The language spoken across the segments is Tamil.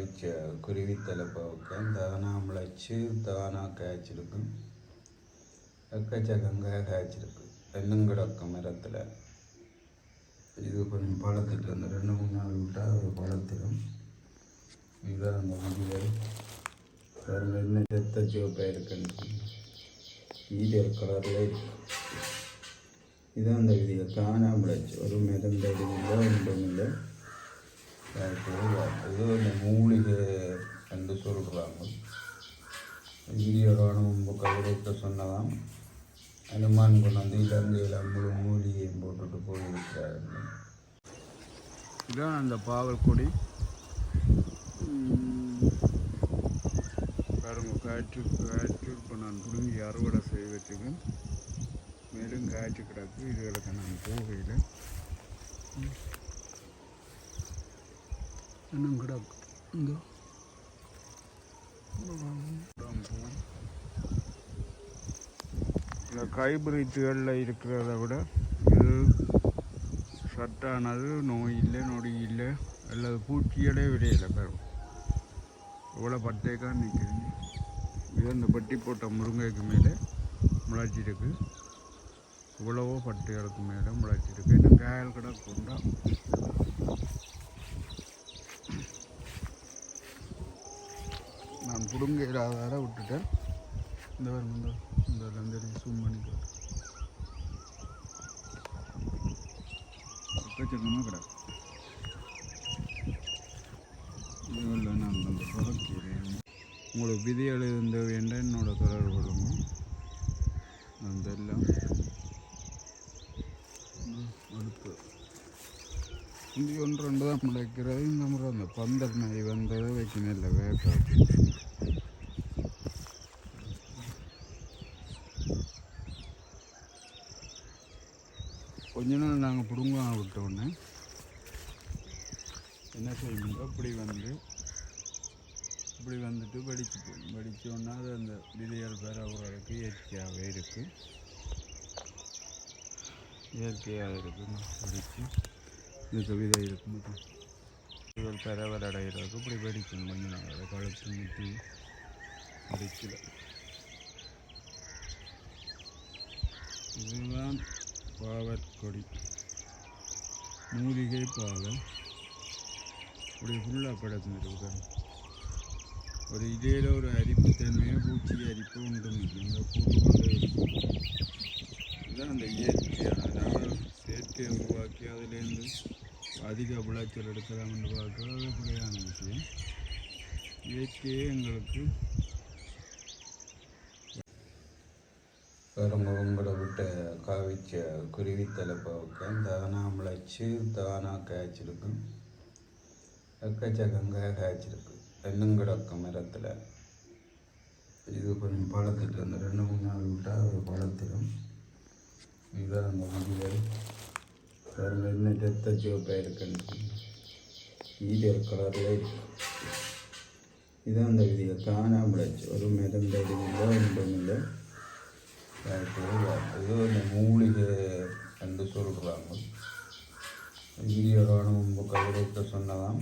காவிச்ச குருவித்தலை பவுக்கம் தானா முளைச்சி தானா காய்ச்சிருக்கும். எக்கச்சக்கங்காய் காய்ச்சிருக்கு. இன்னும் கிடக்கும் மரத்தில். இது கொஞ்சம் பழத்துட்டு அந்த ரெண்டு மூணு நாள் விட்டால் அது பழத்திடும். இதுதான் அந்த முடிவை பாருங்க என்ன செத்த சிவப்பாக இருக்குன்னு ஈடர் கலரில் இருக்கு. இதான் அந்த விதியை தானாக முளைச்சி. ஒரு மருந்து அடிமில்லை ஒன்றும் இல்லை. இது இந்த மூலிகை என்று சொல்கிறாங்க இந்திய ராணுவம் கவிதைக்க சொன்னதாம். அனுமான் கொண்டு வந்து இலங்கையில் முழு மூலிகையும் போட்டுட்டு போயிருக்கிறாருன்னு இதான் அந்த பாவல் கொடி பாருங்க காற்று காற்று இப்போ நான் புடுங்கி அறுவடை செய்வதுக்கு மேலும் காய்ச்சி கிடக்கு இதுகளுக்கு நான் போகையில் இன்னும் கிடக்கு. இங்கே இந்த கைபிரித்துகளில் இருக்கிறத விட இது சட்டானது நோய் இல்லை நொடி இல்லை அல்லது பூச்சியடே விடையில பெறும். இவ்வளோ பட்டேக்கா நிற்கிறீங்க இது அந்த பட்டி போட்ட முருங்கைக்கு மேலே முளைச்சிருக்கு இவ்வளவோ பட்டைகளுக்கு மேலே முளைச்சிருக்கு இன்னும் காயல் கூட கொண்டா நான் புடுங்க இல்லாதார விட்டுட்டேன். இந்த வரும் இந்த இந்த லந்தடி சூம் பண்ணி எக்கச்சக்கமாக கிடக்கு. இதுகளில் நான் அந்த புறக்கிறேன் உங்களுக்கு விதிகள் இருந்த வேண்டாம் என்னோட தொடர்பு கொள்ளுங்க அந்த எல்லாம் அடுத்து இந்தி ஒன்று ரெண்டு தான் முளைக்கிறது. இந்த முறை அந்த பந்தல் நாய் வந்ததை வைக்கணும் இல்லை வேக்காது கொஞ்ச நாள் நாங்கள் ஒன்று என்ன சொல்லுங்க இப்படி வந்து இப்படி வந்துட்டு படிச்சுப்போம் படித்தோன்னா அது அந்த விதைகள் பெற ஓரளவுக்கு இயற்கையாகவே இருக்குது இயற்கையாக இருக்குது படித்து இந்த கவிதை இருக்கும் இவள் பெறவர் அடைகிறதுக்கு இப்படி படிக்கணும் கொஞ்ச நாள் கழுத்து முட்டி படிக்கல இதுதான் பாவற்கொடி. மூலிகை பாவல் இப்படி ஃபுல்லாக படத்துருக்கு ஒரு இடையில ஒரு அரிப்பு தன்மையாக பூச்சி அரிப்பு உண்டு இந்த பூச்சி கொண்டு இதுதான் அந்த இயற்கையான நாங்கள் சேர்க்கையை உருவாக்கி அதுலேருந்து அதிக விளைச்சல் எடுக்கலாம்னு பார்க்குறது பிள்ளையான விஷயம் இயற்கையே எங்களுக்கு பெரும்புங்களை விட்ட காவிச்ச குருவி தலைப்பாவுக்கும் தானா முளைச்சி தானா காய்ச்சிருக்கும். எக்கச்சக்கங்காக காய்ச்சிருக்கு. இன்னும் கிடக்கும் மரத்தில். இது கொஞ்சம் பழத்துட்டு அந்த ரெண்டு மூணு நாள் விட்டால் அது பழத்திடும். இதுதான் அந்த முடிவை அதில் என்ன செத்த சிவப்பாக இருக்குன்னு ஈடர் கலரில் இருக்கு. இதான் அந்த விதியை தானாக முளைச்சி ஒரு மருந்து அடிமில்லை ஒன்றும் இல்லை. இது இந்த மூலிகை என்று சொல்கிறாங்க இந்திய ராணுவம் கவிதைக்க சொன்னதாம்.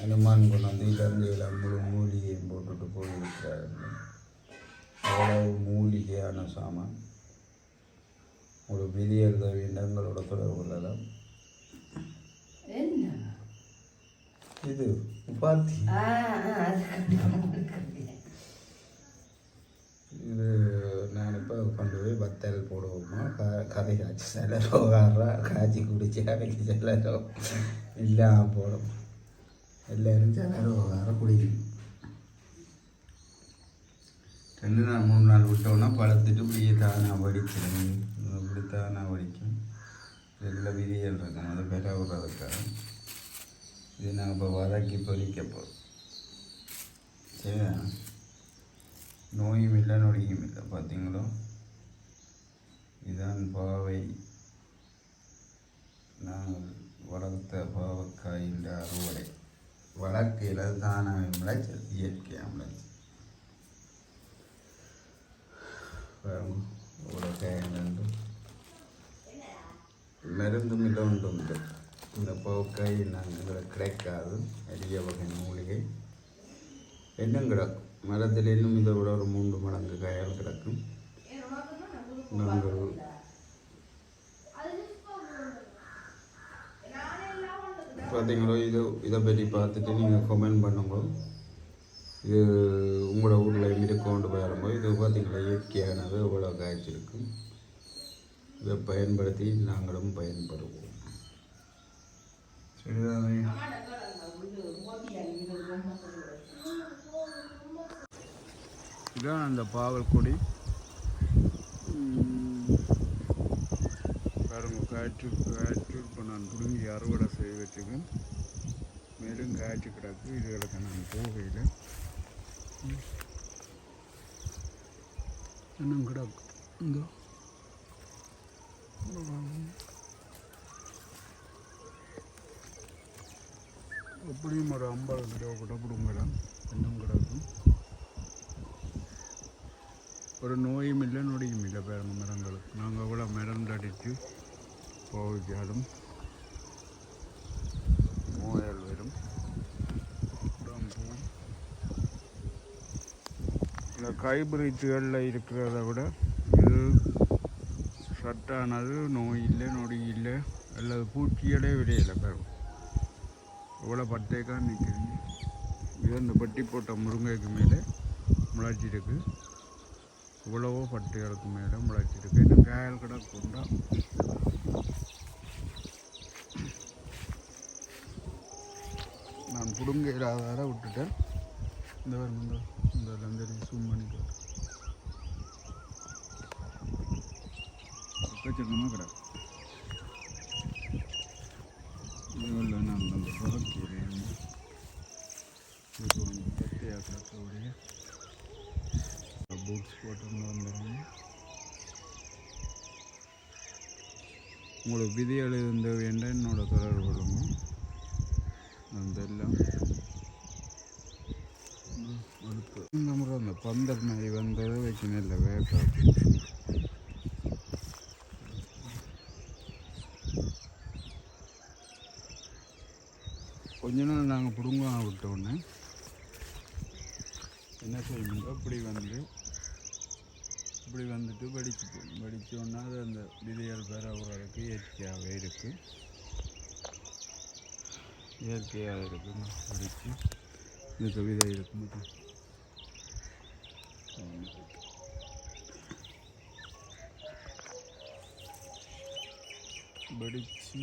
அனுமான் கொண்டு வந்து இலங்கையில் முழு மூலிகையும் போட்டுட்டு போயிருக்கிறாருன்னு அவ்வளவு மூலிகையான சாமான். ஒரு விதியல் வேண்டங்களோட தொடர்பு கொள்ளலாம். இது பாத்தி ஆ ஆ, அது கண்டுபிடிக்கிறேன். இது நான் இப்போ கொண்டு போய் போடுவோமா க கதை காய்ச்சி சிலரோ வர்றா காய்ச்சி குடிச்சு அன்னைக்கு சிலரோ எல்லாம் போடும் எல்லோரும் சிலரோ வர குடிக்கணும் ரெண்டு நாள் மூணு நாள் விட்டோன்னா பழத்துட்டு இப்படியே தானாக வடிச்சிடும் இப்படி தானாக வடிக்கும் இதில் விதிகள் இருக்கும் அதை பெற விடுறதுக்காக இது நான் இப்போ வதக்கி பொறிக்க போகிறோம் சரியா நோயும் இல்லை நொடியும் இல்லை பார்த்தீங்களோ இதுதான் பாவை. நாங்கள் வளர்த்த பாவக்காயின் அறுவடை. வழக்கையில் தானாக முளைச்சல் இயற்கையாக முளைச்சல் பாருங்க இவ்வளோ காயங்கள் மருந்தும் இல்லை ஒன்றும் இந்த பவுக்காய் நாங்கள் கிடைக்காது. அரிய வகை மூலிகை. இன்னும் கிடக்கும்? மரத்தில் இன்னும் இதை விட ஒரு மூன்று மடங்கு காயால் கிடக்கும். நாங்கள் பார்த்தீங்களோ இது இதை பற்றி பார்த்துட்டு நீங்கள் கமெண்ட் பண்ணுங்க இது உங்களோட ஊரில் இருக்கோண்டு போயிடும்போது இது பார்த்தீங்களா இயற்கையானது எவ்வளோ காய்ச்சிருக்கு இதை பயன்படுத்தி நாங்களும் பயன்படுவோம். சரிதானே? இதான் அந்த பாவல் கொடி பாருங்க காற்று காற்று இப்போ நான் பிடுங்கி அறுவடை செய்வதுக்கு மேலும் காய்ச்சி கிடக்கு இதுகளுக்கு நான் போகையில். இன்னும் கிடக்கு. இந்த. எப்படியும் ஒரு ஐம்பது கிலோ கூட பிடுங்கலாம் இன்னும் கிடக்கும் ஒரு நோயும் இல்லை நொடியும் இல்லை பேருங்க மரங்களுக்கு நாங்கள் எவ்வளோ மரம் அடித்து போவிச்சாலும் நோயால் வரும் இந்த கைபிரித்துகளில் இருக்கிறத விட இது சட்டானது நோய் இல்லை நொடி இல்லை அல்லது பூச்சிகளே விடையில பாருங்க இவ்வளோ பட்டைக்கா நிற்கிறீங்க இது அந்த பட்டி போட்ட முருங்கைக்கு மேலே முளைச்சிருக்கு. இவ்வளவோ பட்டிகளுக்கு மேலே முளைச்சிருக்கு இன்னும் காயல் கூட கொண்டா நான் பிடுங்க இல்லாதார விட்டுட்டேன். இந்த பாருங்க, இந்த இந்த லந்தரி சூம் பண்ணிட்டு எக்கச்சக்கமாக கிடக்கு. இதுகளில் நான் அந்த புறக்கீரை வந்து இது கொஞ்சம் பட்டையாக கிடக்கக்கூடிய பூட்ஸ் போட்டோம் உங்களுக்கு விதிகள் இருந்த வேண்டாம் என்னோட தொடர்பு கொள்ளுங்க அந்த எல்லாம் அடுத்து இந்த முறை அந்த பந்தல் மாதிரி வந்தது வைக்கணும் இல்லை வேட்டா கொஞ்ச நாள் நாங்கள் பிடுங்க விட்டோன்னே என்ன செய்யணும் அப்படி வந்து இப்படி வந்துட்டு படிச்சுப்போம் படித்தோன்னா அது அந்த விதைகள் பெற உறவுக்கு இயற்கையாகவே இருக்குது இயற்கையாக இருக்குது படித்து இந்த கவிதை இருக்கும். படித்து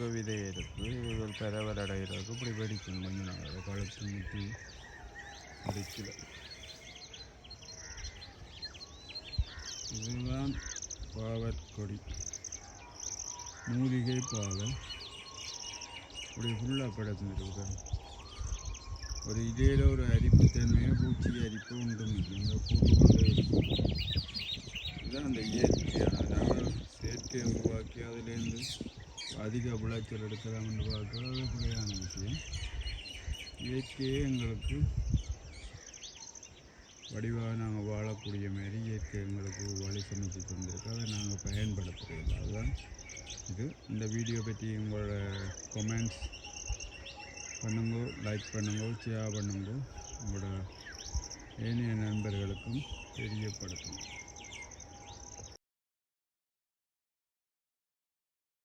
இதுக்கு விதை எடுத்து இதுகள் பரவல் அடைகிறதுக்கு இப்படி வெடிக்கணும் கொஞ்சம் நாள் அதை கழுத்து முட்டி வெடிக்கல இதுதான் பாவற்கொடி. மூலிகை பாவல் இப்படி ஃபுல்லாக கிடந்துருக்கு ஒரு இடையில ஒரு அரிப்பு தன்மையாக பூச்சி அரிப்பு உண்டு இந்த கொண்டு இருக்கும் இதுதான் அந்த இயற்கையான நாங்கள் செயற்கையை உருவாக்கி அதுலேருந்து அதிக விளைச்சல் என்று பார்க்குறது. குறையான விஷயம் இயற்கையே எங்களுக்கு வடிவாக நாங்கள் வாழக்கூடிய மாதிரி இயற்கை எங்களுக்கு வழி சமைச்சு தந்திருக்கு. அதை நாங்கள் பயன்படுத்துகிறது அதுதான் இது. இந்த வீடியோ பற்றி உங்களோட கமெண்ட்ஸ் பண்ணுங்கோ லைக் பண்ணுங்க ஷேர் பண்ணுங்கோ உங்களோட ஏனைய நண்பர்களுக்கும் தெரியப்படுத்தணும்